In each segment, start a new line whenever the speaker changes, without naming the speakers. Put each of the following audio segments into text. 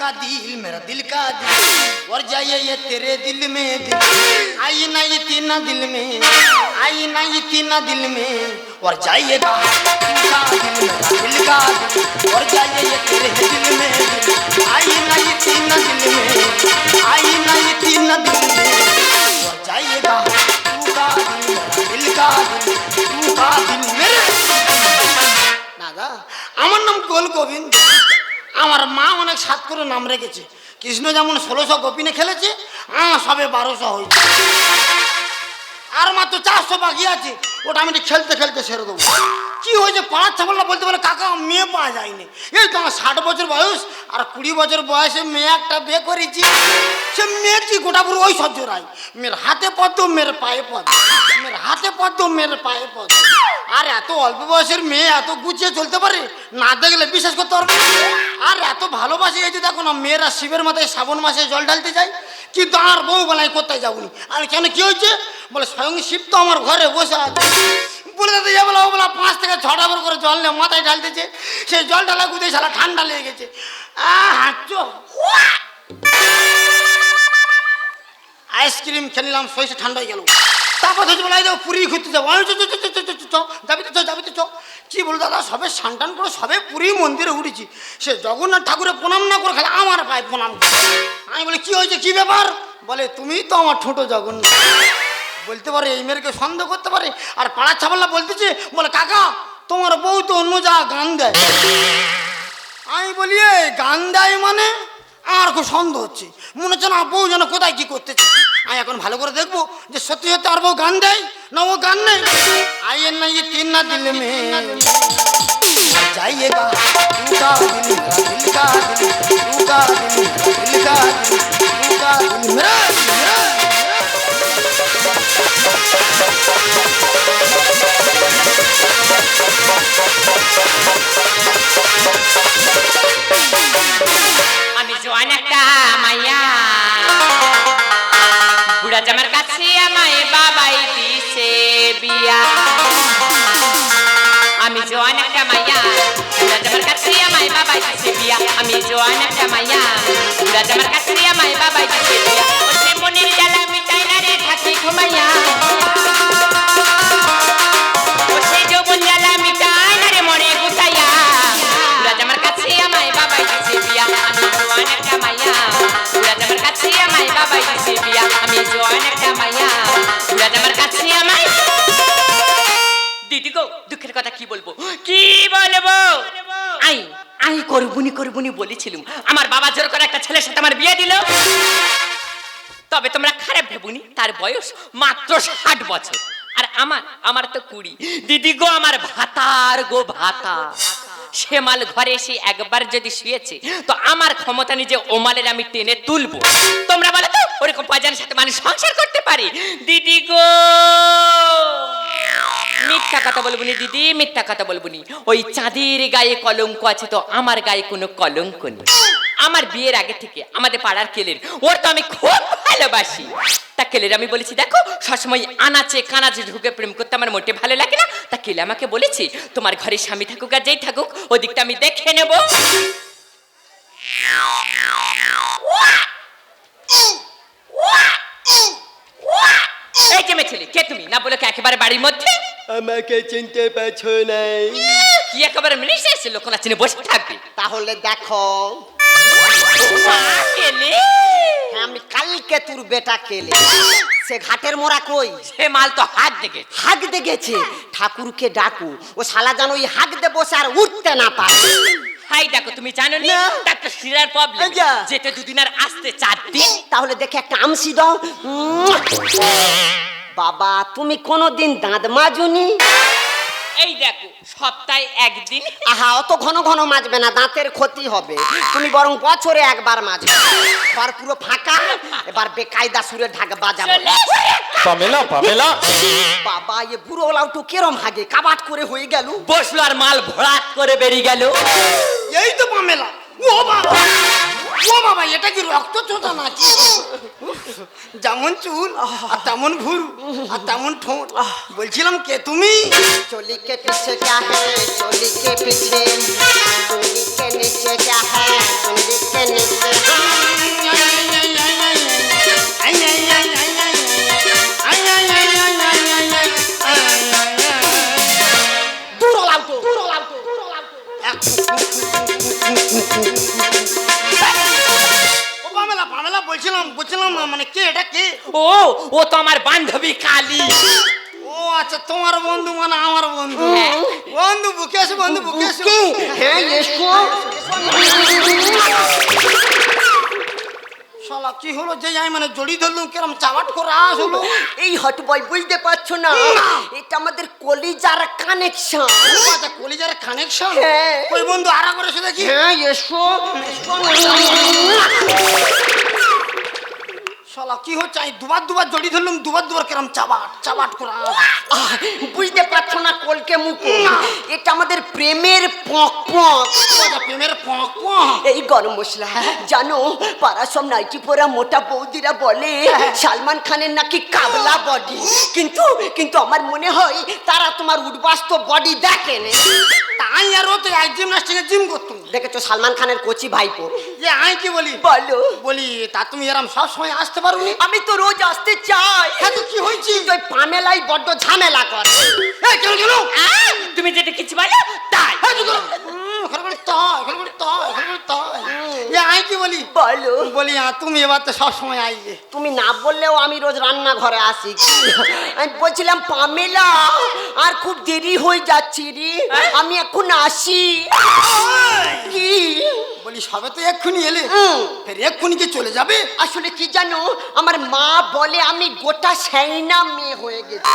का दिल मेरा दिल का दिल और जाइए ये तेरे दिल में दिल आई ना ये तीना दिल में आई ना ये तीना दिल में और जाइएगा दिल का दिल मेरा दिल का दिल और जाइए ये तेरे दिल में दिल आई ना ये तीना दिल में आई ना ये तीना दिल में और जाइएगा तू का दिल मेरा दिल का दिल तू का दिल मेरे দাদা আমার নাম গোল গোবিন্দ আমার মা অনেক সাত করে নাম রেখেছে। কৃষ্ণ যেমন ষোলোশো গোপিনে খেলেছে, আ সবে বারোশো হয়েছে। আর মাত্র চারশো বাকি আছে, ওটা আমি খেলতে খেলতে সেরে দেবো। কি হয়েছে? পাঁচ ছাপাল্লা বলতে পারে, কাকা, মেয়ে পাওয়া যায়নি। এই তো আমার ষাট বছর বয়স, আর কুড়ি বছর বয়সে মেয়ে একটা বিয়ে করেছি। সে মেয়ে কি গোটা পুরো ওই সহ্য রায়? মেয়ের হাতে পদ্ম, মেয়ের পায়ে পদ্ম। মেয়ের হাতে পদ্ম, মেয়ের পায়ে পদ্ম। আর এত অল্প বয়সের মেয়ে এত গুছিয়ে চলতে পারে? না দেখলে বিশ্বাস করতে পারবে আর এত ভালোবাসে এই যে দেখো না, মেয়েরা শিবের মাথায় শ্রাবণ মাসে জল ঢালতে যায়। কিন্তু আর বউ বেলায় কোথায় যাবনি আর কেন কি হয়েছে বলে স্বয়ং শিব তো আমার ঘরে বসে আছে বলে দাদা যাব ও বলা পাঁচ থেকে ছটা বার করে জল নিয়ে মাথায় ঢালতেছে সেই জল ঢালা গুদে সারা ঠান্ডা লেগে গেছে আইসক্রিম খেলিলাম শরীরটা ঠান্ডা হয়ে গেল তারপর ধরছি বলে পুরী ঘুরতে যাব আমি কি বল দাদা? সবে সানটান করে সবে পুরী মন্দিরে উঠেছি। সে জগন্নাথ ঠাকুরের প্রণাম না করে খালি আমার পায়ে প্রণাম। আমি বলি, কি হয়েছে? কি ব্যাপার? বলে, তুমি তো আমার ছোট জগন্নাথ। বলতে পারে, এই মেয়েকে সন্দেহ করতে পারে। আর পাড়ার ছাপাল্লা বলতেছে, বলে, কাকা, তোমার বউ তো অন্য যা গান দেয় আমি বলি, "এই গান দেয় মানে? আমার খুব সন্দেহ হচ্ছে। মনে হচ্ছে না বউ যেন কোথায় কি করতেছে। আমি এখন ভালো করে দেখবো যে সত্যি সত্যি আর বউ গান দেয় না ও গান নেই আইয়ের না ইয়ে তিন না দিল মে जाइएगा तू का दिल मेरा दिल का दिल तू का दिल मेरा दिल का दिल तू का दिल मेरा मेरा
আমি জোয়ান একটা মাইয়া। বুড়া জামার কাছে আমায় বাবাই সে মনের জ্বালা মিটাই না রে থাকি ঘুমাইয়া। করবুনি বলেছিলুম, আমার বাবা জোর করে একটা ছেলের সাথে আমার বিয়ে দিল। তবে তোমরা খারাপ ভেবুনি, তার বয়স মাত্র ষাট বছর। আর আমার আমার তো কুড়ি। দিদি গো, আমার ভাতার গো ভাতা। সে মাল ঘরে এসে একবার যদি শুয়েছে, তো আমার ক্ষমতা নিজে ও মালের আমি টেনে তুলবো। তোমরা বলো তো, ওরকম পয়জানের সাথে মানুষ সংসার করতে পারে? দিদি গো! মিথ্যা কথা বলব নি, দিদি, মিথ্যা কথা বলব নি। ওই চাঁদের গায়ে কলঙ্ক আছে তো, আমার গায়ে কোনো কলঙ্ক নেই। আমার বিয়ের আগে থেকে আমাদের পাড়ার কেলের, ওর তো আমি খুব ভালোবাসি। তা কেলের আমি বলেছি, দেখো, সবসময় আনাচে কানাচে ঢুকে প্রেম করতে আমার মোটে ভালো লাগে না। তা কেলে আমাকে বলেছি, তোমার ঘরে স্বামী থাকুক আর যেই থাকুক, ওদিকটা আমি দেখে নেব। এই যে মেয়ে ছেলে, কে তুমি? না বলে কি একেবারে বাড়ির মধ্যে?
আমাকে চিনতে পারছ নাই।
কি একেবারে মিনিস এসে লোক না চিনে বসে থাকবে।
তাহলে দেখো।
কেলে।
হ্যাঁ, আমি কালকে তোর বেটা কেলে। সে ঘাটের মোড়া কই?
সে মাল তো হাত দেখে।
হাগ দে গেছে ঠাকুরকে ডাকু। ও শালা যেন ওই হাগ দে বসে আর উঠতে না পারে।
হাই দেখো তুমি জানো না?
না।
একটা শিরার প্রবলেম
আচ্ছা।
যেতে দুদিন আর আসতে চার দিন।
তাহলে দেখে একটা আমসি দাও। উম। বাবা তুমি কোনোদিন দাঁত মাজুনি?
এই দেখো সপ্তাহে একদিন।
আহা অত ঘন ঘন মাজবে না দাঁতের ক্ষতি হবে। তুমি বরং বছরে একবার মাজবে। ঘর পুরো ফাঁকা এবার বেকায়দা সুরে ঢাক বাজাবো।
Pamela Pamela.
বাবা এ বুড়ো লাউটু কেরম হাগে কাবাট করে হয়ে গেল।
বসল আর মাল ভরাট করে বেরিয়ে গেল।
এই তো পামেলা ও বাবা। ও বাবা এটা কি রক্ত চোদা নাকি যেমন চুল আর তেমন ভুরু আর তেমন ঠোঁট বলছিলাম কে তুমি
चोली के पीछे क्या है चोली के पीछे चोली के नीचे क्या है चोली के नीचे
মানে কে এটা কে?
ও ও তো আমার বান্ধবী কালী।
ও আচ্ছা তোমার বন্ধু মানে আমার বন্ধু। বন্ধু বুকে বন্ধু বুকে
কে? হ্যাঁ এসো।
শালা কি হলো যে আমি মানে জড়ি ধরলুম কেরম চাবাট করে আস হলো?
এই হট বয় বুঝতে পারছ না? এটা আমাদের কলিজার কানেকশন
আচ্ছা কলিজার কানেকশন
হ্যাঁ।
ওই বন্ধু আরা করে এসে দেখি।
হ্যাঁ এসো।
শালা কি হচ্ছে? আমি দুবার দুবার জড়ি ধরলুম দুবার দুবার কেরম চাবাট চাবাট করে
বুঝতে পারছ না কলকে মুখো এটা আমাদের প্রেমের পক পক।
প্রেমের পক পক।
এই গরম মশলা জানো পাড়া সব নাইটি পরা মোটা বৌদিরা বলে সালমান খানের নাকি কাবলা বডি কিন্তু কিন্তু আমার মনে হয় তারা তোমার উদ্বাস্ত বডি দেখেন
তাই আর ও তো এক জিমনাস্টিকে জিম করতুম
দেখেছ সালমান খানের কচি ভাইপো?
যে আই কি বলি?
বলো।
বলি তা তুমি এরম সব সময় আসতে পারোনি।
আমি তো রোজ আসতে চাই।
হ্যাঁ তো কি হয়েছে?
ওই পামেলাই বড্ড ঝামেলা করে।
এই কেন কেন?
তুমি যেটা কিছু বলো তাই।
হ্যাঁ তো তুমি এবার তো সব সময়
তুমি না বললেও আমি রোজ রান্না ঘরে আসি। আমি বলছিলাম পামেলা আর খুব দেরি হয়ে যাচ্ছে রে। আমি এখন আসি। কি?
বলি সবে তো এক্ষুনি এলে। ফের এক্ষুনি কি চলে যাবে?
আসলে কি জানো আমার মা বলে আমি গোটা সেইনা মেয়ে হয়ে গেছি।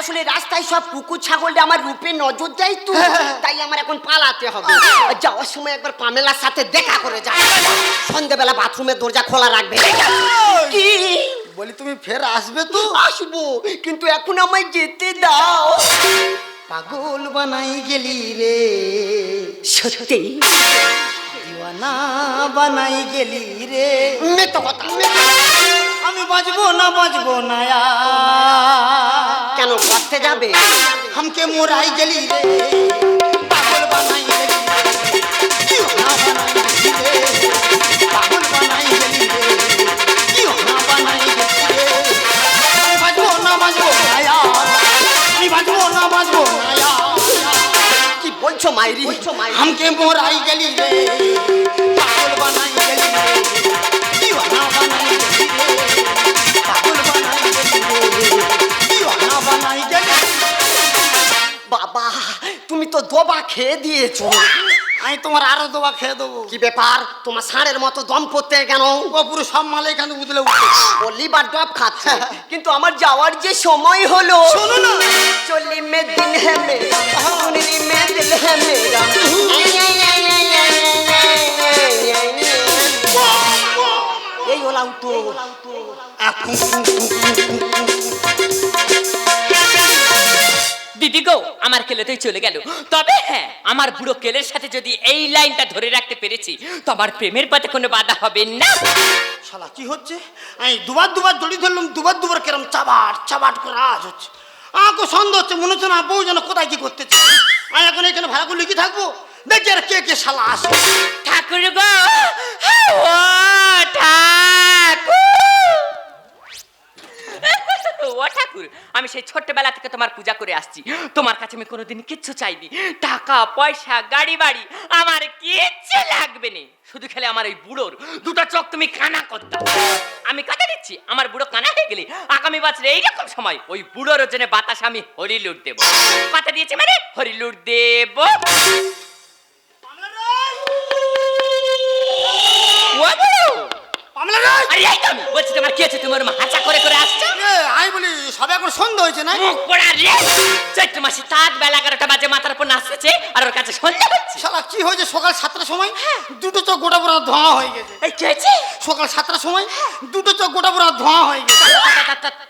আসলে রাস্তায় সব কুকুর ছাগলটা আমার রূপে নজর দেয় তো তাই আমার এখন পালাতে হবে। আর যাওয়ার সময় একবার পামেলার সাথে দেখা করে যাই সন্ধ্যেবেলা বাথরুমের দরজা খোলা রাখবে। কি?
বলি তুমি ফের আসবে তো?
আসব কিন্তু এখন আমায় যেতে দাও।
পাগল বানাই গেলি রে।
সত্যি?
দিওয়ানা বানাই গেলি রে। আমি বাঁচবো না বাঁচবো না
কেন বাঁচতে যাবে?
হামকে মোরাই গেলি রে। পাগল বানাই
কি বলছো মাইরি বলছো মাইরি
हमके मोराई गली रे पागल बनाई गली रे क्यों ना बनाई गली रे पागल बनाई गली रे क्यों ना बनाई गली
বাবা তুমি তো দোবা খেয়ে দিয়েছো
আমি তোমার আরও দোয়া খেয়ে দেবো।
কি ব্যাপার? তোমার ষাঁড়ের মতো দম পড়তে কেন?
ও পুরো সব মালে এখানে উদলে উঠছে।
বললি বা ডব খাচ্ছে। কিন্তু আমার যাওয়ার যে সময় হলো
শোনো না।
চলি মে দিন হে সুনলি মে দিল হে মেরা। এই হলাম তো।
দিদি গো আমার কেলেতেই চলে গেল। তবে হ্যাঁ আমার বুড়ো কেলের সাথে যদি এই লাইনটা ধরে রাখতে পেরেছি তো আমার প্রেমের পথে কোনো বাধা হবে না।
শালা কি হচ্ছে? আমি দুবার দুবার জড়ি ধরলাম দুবার দুবার কেরম চাবাট চাবাট করে আজ হচ্ছে। আমাকে সন্দেহ হচ্ছে মনে হচ্ছে না বউ যেন কোথায় কি করতেছে। আমি এখন এখানে ভাড়া করে লিখে থাকব? দেখি আর কে কে শালা আসে।
ঠাকুর গো ঠাকুর। ও ঠাকুর, আমি সেই ছোট্টবেলা থেকে তোমার পূজা করে আসছি। তোমার কাছে আমি কোনোদিন কিচ্ছু চাইনি। টাকা, পয়সা গাড়ি বাড়ি আমার কিচ্ছু লাগবে না। শুধু খেলে আমার এই বুড়োর দুটো চোখ তুমি কানা করতাম আমি কথা দিচ্ছি, আমার বুড়ো কানা হয়ে গেলে আগামী বছরে এইরকম সময় ওই বুড়োর জন্য বাতাস আমি হরি লুট দেবো। কথা দিয়েছি মানে? হরি লুট দেবো। আরে এই তো আমি বলছি তোমার কি আছে তোমার হাঁচা করে করে আসছো?
আমি বলি সবে এখন সন্দেহ হয়েছে না
মুখ পোড়া রে! চৈত্র মাসে সাত বেলা এগারোটা বাজে মাথার উপর নাচতেছে আর ওর কাছে সন্ধ্যা হচ্ছে।
শালা কি হয়েছে? সকাল সাতটার সময় দুটো চোখ গোটা পুরো ধোঁয়া হয়ে গেছে।
এই কি হয়েছে?
সকাল সাতটার সময় দুটো চোখ গোটা পুরো ধোঁয়া হয়ে গেছে।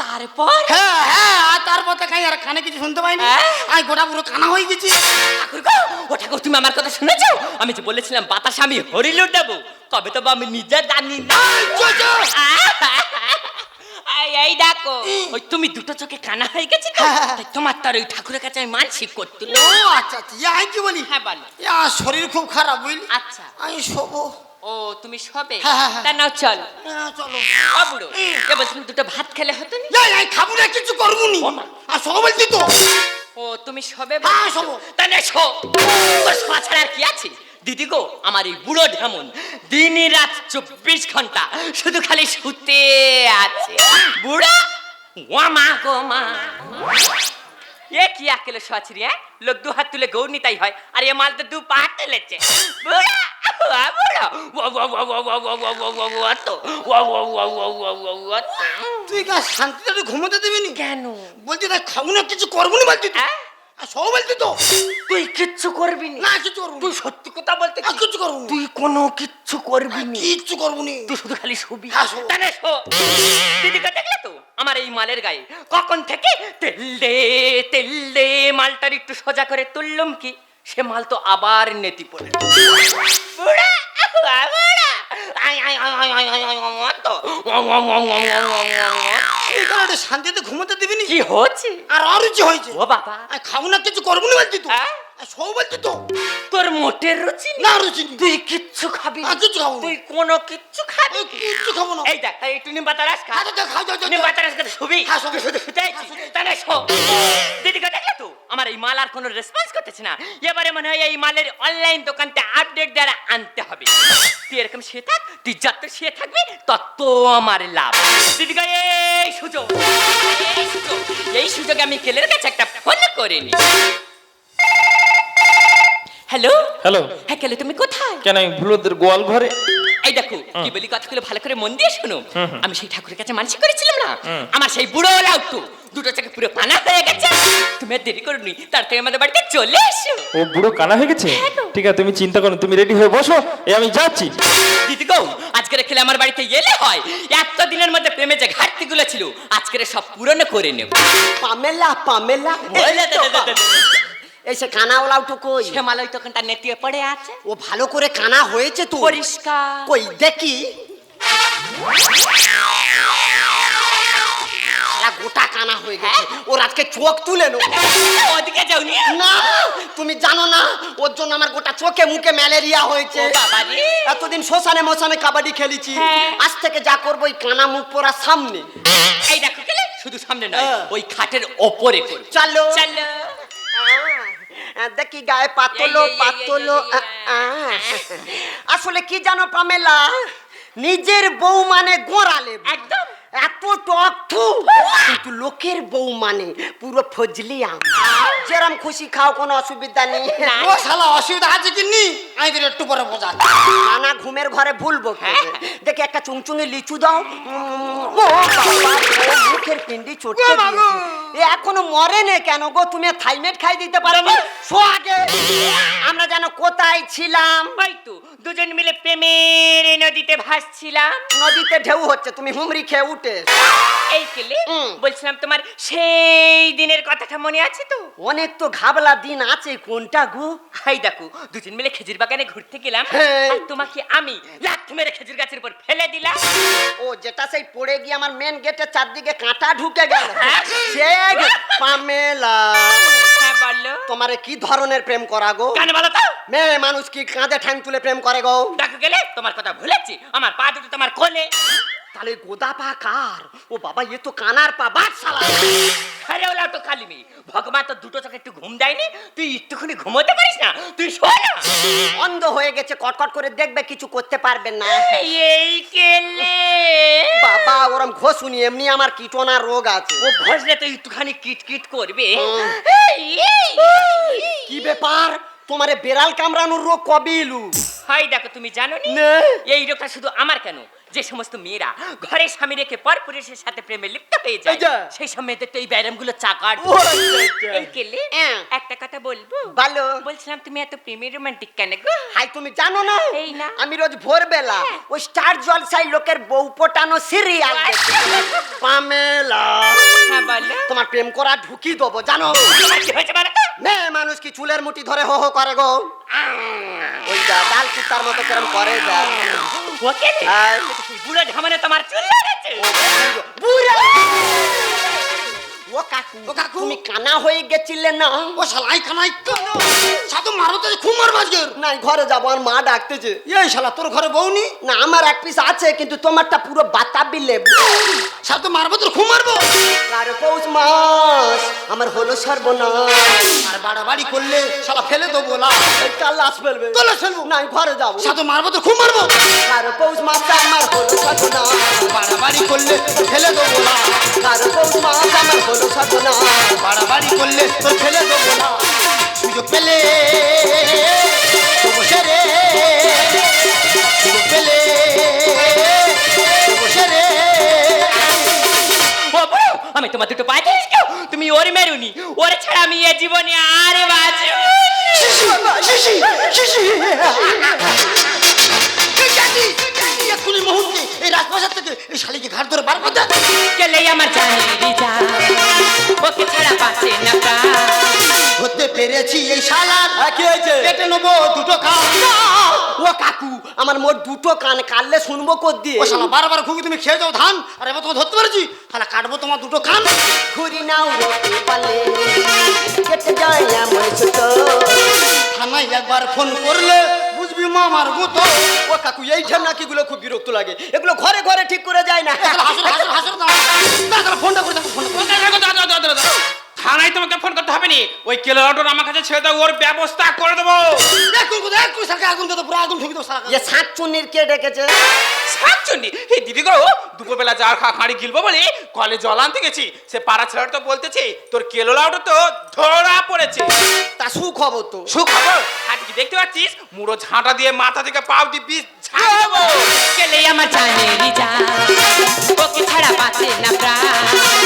তারপর?
হ্যাঁ হ্যাঁ আর তারপর কাই আর কানে কিছু শুনতে পাইনি।
হ্যাঁ?
আমি গোটা পুরো কানা হয়ে গেছি।
ঠাকুর গো ও ঠাকুর তুমি আমার কথা শুনেছো? আমি যে বলেছিলাম বাতাস আমি হরিলুট দেবো। তবে তবে আমি নিজে জানি না। এই, দেখো ওই তুমি দুটো চোখে কানা হয়ে গেছে তাই তোমার তার ওই ঠাকুরের কাছে আমি মানসিক করতে
ও আচ্ছা আচ্ছা ইয়া আমি কি বলি
হ্যাঁ বলো
ইয়া শরীর খুব খারাপ বুঝলি
আচ্ছা
আমি শোবো
ও তুমি সবে। তা নাও চল
চলো
ও বুড়ো এ বলছিলাম দুটো ভাত খেলে হতো না
খাব না কিছু করব নি আর বলছি তো
ও তুমি সবে। তা নে শো তোর শোয়া ছাড়া আর কি আছে দিদি গো আমার এই বুড়ো ঢেমন দিন রাত চব্বিশ ঘণ্টা শুধু খালি শুতে আছে বুড়া ও মা গো মা এ কি আকেলে সচ রে লোক দু হাত তুলে গৌর নিতাই হয় আর এ মাল তো দু পা তুলেছে বুড়া
তুই শান্তিতে ঘুমোতে দেবেনি
কেন
বলছি না খাব না কিছু করব না বলছি
হ্যাঁ
আর সব বলছি তো
তুই কিচ্ছু করবি না
কিছু করব
তুই সত্যি কথা বলতে
কিচ্ছু করব
তুই কোনো কিচ্ছু করবি না
কিচ্ছু করব নি
তুই শুধু খালি শুবি
হ্যাঁ,
তাহলে শো দিদিকে দেখলে তো আমার এই মালের গায়ে কখন থেকে তেল দে তেল দে মালটার একটু সোজা করে তুললুম কি সে মাল তো আবার নেতি পড়ে বুড়া আ, বুড়া আই আই আই আই আই আই আই
শান্তিতে ঘুমোতে দিবিনি।
কি হচ্ছে?
আর অরুচি হয়েছে।
ও বাবা।
খাও না কিছু করব না বলছি তুই সব বলছি তো।
তোর মোটের রুচি
না রুচি
তুই কিচ্ছু খাবি না।
কিচ্ছু খাব
তুই কোনো কিচ্ছু খাবি
কিচ্ছু খাব না।
এই দেখ তুই নিম পাতা রাস খা।
খাও, যাও, যাও,
নিম পাতা রাস খেতে শুবি?
হ্যাঁ।
তুই শুধু শুতে তাহলে শো। দিদিকে দেখলে তো? আমার এই মাল আর কোনো রেসপন্স করতেছে না। এবারে মনে হয় এই মালের অনলাইন দোকানতে আপডেট দ্বারা আনতে হবে। তুই এরকম শুয়ে থাক তুই যত শুয়ে থাকবি তত আমার লাভ। দিদিকা এই সুযোগ এই সুযোগ এই সুযোগে আমি কেলের কাছে একটা ফোন করে নি হ্যালো
হ্যালো
হ্যাঁ কেলে তুমি কোথায়?
কেন আমি ভুলোদের গোয়াল ঘরে?
এই দেখো কি বলি কথাগুলো ভালো করে মন দিয়ে শোনো। আমি সেই ঠাকুরের কাছে মানসিক করেছিলাম না? আমার সেই বুড়ো লাউটু দুটো চোখে পুরো পানা হয়ে গেছে। তুমি আর দেরি করনি তাড়াতাড়ি আমাদের বাড়িতে চলে এসো।
ও বুড়ো কানা হয়ে গেছে? ঠিক আছে তুমি চিন্তা করো তুমি রেডি হয়ে বসো এই আমি যাচ্ছি।
দিদি গো আজকের খেলে আমার বাড়িতে এলে হয়। এত দিনের মধ্যে প্রেমে যে ঘাটতিগুলো ছিল আজকের সব পূরণ করে নেব।
পামেলা পামেলা
দে, দে।
এসে কানাওয়ালাও কই?
হেমালয় তখনটা নেতিয়ে পড়ে আছে।
ও ভালো করে কানা হয়েছে তো।
পরিষ্কার।
কই দেখি। গোটা কানা হয়ে গেছে। ওর আজকে চোখ তুলে নো
ওদিকে যাওনি
না তুমি জানো না ওর জন্য আমার গোটা চোখে মুখে ম্যালেরিয়া হয়েছে।
ও।
এতদিন শ্মশানে মশানে কাবাডি খেলেছি।
হ্যাঁ।
আজ থেকে যা করব ওই কানা মুখ পড়া সামনে।
এই দেখো শুধু সামনে নয়
হ্যাঁ।
ওই খাটের ওপরে
চলো।
চলো।
দেখি গায়ে পাতলো পাতলো। আসলে কি জানো পামেলা নিজের বউ মানে গোড়ালে
একদম।
এত টক থু। কিন্তু লোকের বউ মানে পুরো ফজলি আম যেরম খুশি খাও কোনো অসুবিধা নেই।
ও শালা অসুবিধা আছে কি নি? আমি তোর একটু পরে বোঝা
নানা ঘুমের ঘরে ভুলবো দেখি একটা চুংচুঙে লিচু দাও। মুখের পিন্ডি চটকে এ এখনও মরে নে কেন গো? তুমি থাইমেট খাই দিতে পারো না? শো আগে। আমরা যেন কোথায় ছিলাম?
ওই তো দুজন মিলে প্রেমের নদীতে ভাসছিলাম।
নদীতে ঢেউ হচ্ছে তুমি হুমরি খেয়ে উঠে
এই কেলে বলছিলাম তোমার সেই দিনের কথাটা মনে আছে তো?
অনেক তো ঘাবলা দিন আছে কোনটা গো?
হাই দেখো দুজন মিলে খেজুর বাগানে ঘুরতে গেলাম
হ্যাঁ।
আর তোমাকে আমি লাথ মেরে খেজুর গাছের উপর ফেলে দিলাম।
ও যেটা সেই পড়ে গিয়ে আমার মেন গেটের চারদিকে কাঁটা ঢুকে গেল।
হ্যাঁ।
সে পামেলা।
হ্যাঁ
তোমারে কি ধরনের প্রেম করা গো?
কেন বলো তো?
মেয়ে মানুষ কি কাঁধে ঠ্যাং তুলে প্রেম করে গো?
দেখো গেলে তোমার কথা ভুলেছি আমার পা দুটো তোমার কোলে।
তাহলে গোদা পা কার? ও বাবা এ তো কানার পা বাট শালা।
আরে ওলা তো কালি মেয়ে ভগবান তো দুটো চোখে একটু ঘুম দেয়নি তুই একটুখানি ঘুমোতে পারিস না? তুই শো না।
অন্ধ হয়ে গেছে কটকট করে দেখবে কিছু করতে পারবেন না।
এই কেলে
ওরম ঘষুনি এমনি আমার কিটোনা রোগ আছে।
ও ঘষলে তো একটুখানি কিট কিট করবে।
কি ব্যাপার? তোমারে বেড়াল কামড়ানোর রোগ কবে এলু?
হাই দেখো তুমি জানো। এই রোগটা শুধু আমার কেন? যে সমস্ত মেয়েরা ঘরে স্বামী রেখে পর পুরুষের সাথে প্রেমে লিপ্ত হয়ে যায় সেই সব মেয়েদের তো এই ব্যায়ামগুলো চাকার।
ও, আচ্ছা, আচ্ছা।
এই কেলে
হ্যাঁ।
একটা কথা বলব?
বলো।
বলছিলাম তুমি এত প্রেমে রোমান্টিক কেন গো?
হাই তুমি জানো না?
এই না।
আমি রোজ ভোরবেলা ওই স্টার জলসাই লোকের বউ পটানো সিরিয়াল পামেলা।
হ্যাঁ
তোমার প্রেম করা ঢুকি দেবো জানো? মেয়ে মানুষ কি চুলের মুঠি ধরে হো হো করে গো? ওই ডাল কুত্তার মতো কেরম করে যা।
ઓકે
ને
આ ભૂલા ઢામને તમાર ચૂલા
રે છે બુરા ও কাকু।
ও কাকু।
তুমি কানা হয়ে গেছিলে না?
ও শালাই খানাই সাধু মারো তো খুব মারবো আজকে
না ঘরে যাব আর মা ডাকতেছে।
এই শালা তোর ঘরে বউ নি
না আমার এক পিস আছে কিন্তু তোমারটা পুরো বাতাবি লেবু।
সাধু মারবো তোর খুব মারবো?
আর পৌষ মাস আমার হলো সর্বনাশ।
আর বাড়াবাড়ি করলে শালা ফেলে দেবো
এই কাল লাশ ফেলবে?
তো লাশ ফেলব।
না ঘরে যাব।
সাধু মারবো খুব মারবো?
আর পৌষ মাস আমার হলো সর্বনাশ।
বাড়াবাড়ি করলে ফেলে দেবো লা
আর পৌষ মাস আমার হলো সর্বনাশ
বাড়াবাড়ি করলে তোর ফেলে দেবো না। সুযোগ পেলে
আমি তোমার দুটো পায়ে তুমি ওর মেরুনি, ওর ছাড়া আমি এ জীবনে আরে বাঁচব
এই রাজপ্রাসাদ থেকে এই শালিকে ঘাট ধরে বার করতে
গেলে আমার জানি ওকে ছাড়া বাঁচে না
হতে পেরেছি এই শালার
হ্যাঁ, কি হয়েছে?
কেটে নেব দুটো কান।
ও কাকু আমার মোট দুটো কান কানলে শুনব কর দিয়ে?
ও শালা বারবার খুবই তুমি খেয়ে যাও ধান। আর এবার তোমাকে ধরতে পেরেছি। শালা কাটবো তোমার দুটো কান।
ঘুরি নাও পালে কেটে যায় ছোট।
থানায় একবার ফোন করলে বুঝবি মামার গুতো
ও কাকু এই ঝামনাকিগুলো খুব বিরক্ত লাগে? এগুলো ঘরে ঘরে ঠিক করে যায় না।
হাসুর হাসুর হাসুর দাঁড়া ফোনটা করে দেখো ফোনটা।
থানায় তোমাকে ফোন করতে হবে নি ওই কেলো অটোর আমার কাছে ছেড়ে দাও ওর ব্যবস্থা করে দেবো।
আগুন পুরো আগুন ঠুকি দেবো
কে ডেকেছে?
এই দিদি গো দুপুরবেলা খা খাঁড়ি গিলবো বলে কলে জল আনতে গেছি। সে পাড়া ছেলেটা তো বলতেছে তোর কেলো লাউটা তো ধরা পড়েছে।
তা সুখবর তো।
সুখবর? আজকে দেখতে পাচ্ছিস? মুড়ো ঝাঁটা দিয়ে মাথা থেকে পাও দিয়ে বিষ ঝাঁটা দেবো।
গেলে আমার ওকে ছাড়া না প্রাণ।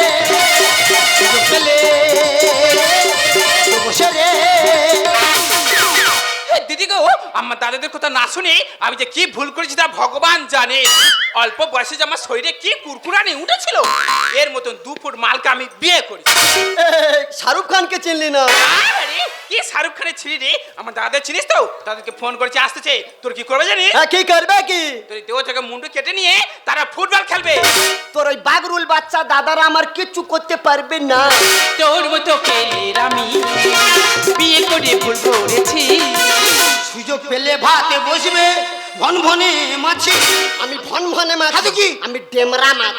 দিদি গো, আমার দাদাদের কথা না শুনে আমি যে কি ভুল করেছি তা ভগবান জানে। অল্প বয়সে যে আমার শরীরে কি কুরকুরানি উঠেছিল এর মতন দু ফুট মালকে আমি বিয়ে
এই, শাহরুখ খানকে চিনলি না?
কি শাহরুখ খানের ছিলি রে? আমার দাদাদের চিনিস তো? তাদেরকে ফোন করেছি আসতেছে। তোর কি করবে জানিস?
হ্যাঁ, কি করবে কি?
তোর দেহ থেকে মুন্ডু কেটে নিয়ে তারা ফুটবল খেলবে।
তোর ওই বাগরুল বাচ্চা দাদারা আমার কিচ্ছু করতে পারবে না।
তোর মতো পেলের আমি বিয়ে করে ভুল করেছি।
সুযোগ পেলে ভাতে বসবে। ভন ভনে মাছি।
আমি ভন ভনে মাছ।
খাতো কি?
আমি ডেমরা মাছ।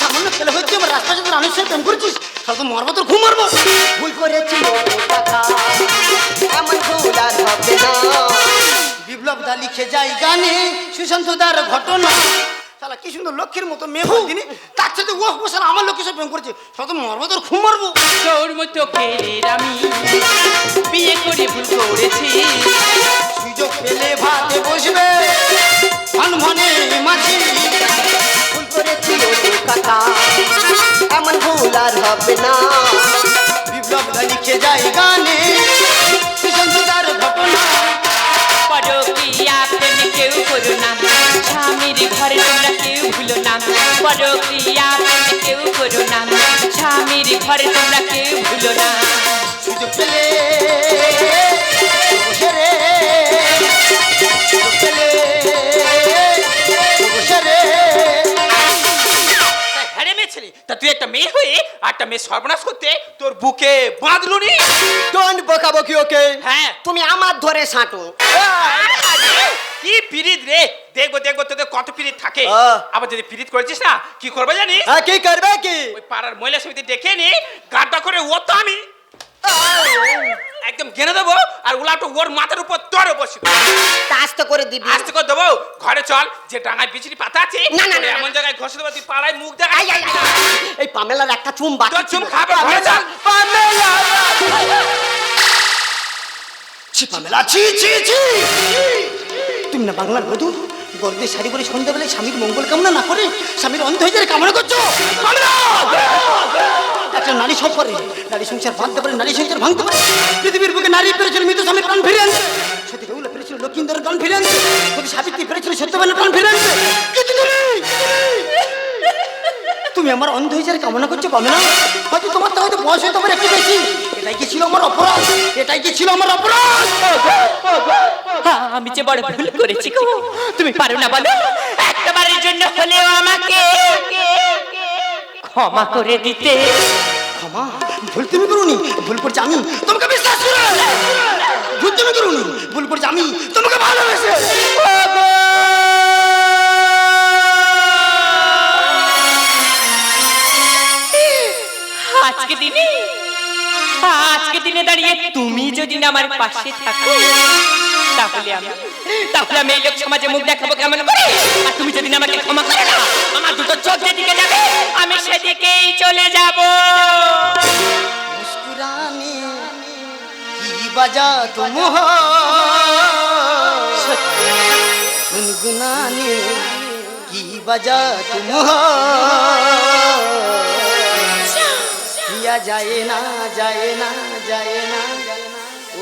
সামান্য ছেলে হচ্ছে আমার রাস্তা যদি রানুর সাথে প্রেম করছিস তাহলে তো মরবো তোর ঘুম মারবো।
ভুল করেছি। ও ভুল আর হবে না।
বিপ্লব দা লিখে যায় গানে সুশান্ত দার ঘটনা। শালা কি সুন্দর লক্ষ্যের মতো মেয়ে বলতিনি তার সাথে ওহ ও শালা আমার লক্ষ্যের সাথে প্রেম করেছে। তাহলে তো মরবো তোর ঘুম মারবো।
তোর মতো পেলের আমি বিয়ে করে ভুল করেছি।
সুযোগ পেলে ভাতে বসবে ভনে মাছি
ভুল করেছি ও কথা এমন ভুল আর হবে না।
বিপ্লব লিখে যায় গানে সুশান্ত দার ঘটনা।
পরকিয়া প্রেম কেউ করো পরকিয়া প্রেম কেউ করো না স্বামীর ঘরে তোমরা কেউ ভুলো না
সুযোগ পেলে
তুই একটা মেয়ে হয়ে আর একটা মেয়ে সর্বনাশ করতে তোর বুকে বাঁধলো নি?
ডোন্ট বকাবকি ওকে?
হ্যাঁ।
তুমি আমার ধরে সাঁটো।
কি পিরিত রে? দেখব দেখব তোদের কত পিরিত থাকে। আবার যদি পিরিত করেছিস না কি করবে জানিস?
হ্যাঁ কি করবে কি?
ওই পাড়ার মহিলা সমিতি ডেকে নি গাড্ডা করে ও তো আমি। একদম গেনে দেবো আর উলাটো ওর মাথার উপর তোরে বসি।
আস্তে করে দিবি।
আস্তে করে দেবো। ঘরে চল যে ডাঙায় বিচুরি পাতা আছে
না, না।
এমন জায়গায় ঘষে দেবো তুই পাড়ায় মুখ দেখা।
এই পামেলার একটা চুম বাকি
তোর চুম খাবে ঘরে চল। পামেলা।
ছি পামেলা ছি ছি ছি। তুমি না বাংলার বধূ গর্দে শাড়ি পরে সন্ধ্যাবেলায় স্বামীর মঙ্গল কামনা না করে স্বামীর অন্ধ হয়ে যায় কামনা করছ? কামনা! একটা নারী সফরে নারী সংসার ভাঙতে পারে নারী সংসার ভাঙতে পারে। পৃথিবীর বুকে নারী পেরেছিল মৃত স্বামী প্রাণ ফিরে আনতে সত্যি গৌলা পেরেছিল লক্ষ্মীন্দর প্রাণ ফিরে আনতে যদি সাবিত্রী পেরেছিল সত্যবানের প্রাণ ফিরে আনতে তুমি আমার অন্ধ যাওয়ার কামনা করছ কামনা হয়তো তোমার তো হয়তো বয়স হয়তো আমার একটু বেশি। এটাই কি ছিল আমার অপরাধ? এটাই কি ছিল আমার অপরাধ?
হ্যাঁ, আমি যে বড় ভুল করেছি তুমি পারো না বলো? একটা বারের জন্য হলেও আমাকে ক্ষমা করে দিতে।
ক্ষমা? ভুল তুমি করুনি ভুল করছি আমি। তোমাকে বিশ্বাস করে। ভুল তুমি করুনি ভুল করছি আমি। তোমাকে ভালোবেসে।
আজকে দিনে আজকে দিনে দাঁড়িয়ে তুমি যদি না আমার পাশে থাকো তাহলে আমি তাহলে আমি লোক সমাজে মুখ দেখাবো কেমন করে? আর তুমি যদি আমাকে ক্ষমা করে না আমার দুটো চোখ যেদিকে যাবে আমি সেদিকেই চলে যাব।
মুস্কুরানি কি বাজা তুম গুনগুনানি কি বাজা তুম যায় না যায় না যায়
না।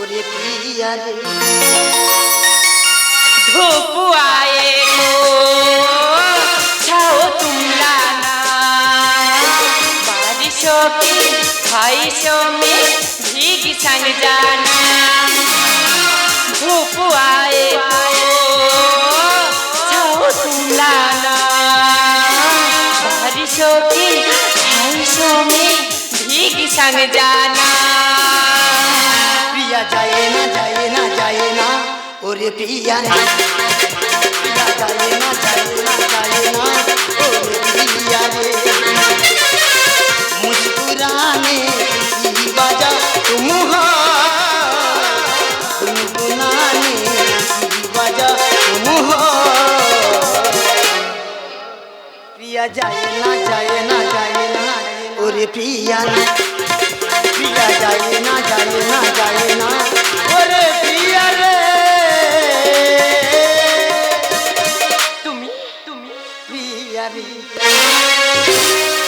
ওরে প্রিয়া রে। ধোপুয়ায়ে ছাও তুমলা না। বারিশো কি ভাইশো মে ভীগ সং জানা। ধোপুয়ায়ে ছাও তুমলা না। বারিশো কি ভাইশো মে ভীগ সং জানা।
प्रिया जाए ना ओरे रे मुस्कुराने की तुम हो गुनगुनाने तुम हो प्रिया जाए ना जाए ना जाए ना प्रिया जाए ना जाए ना जाए ना পারে।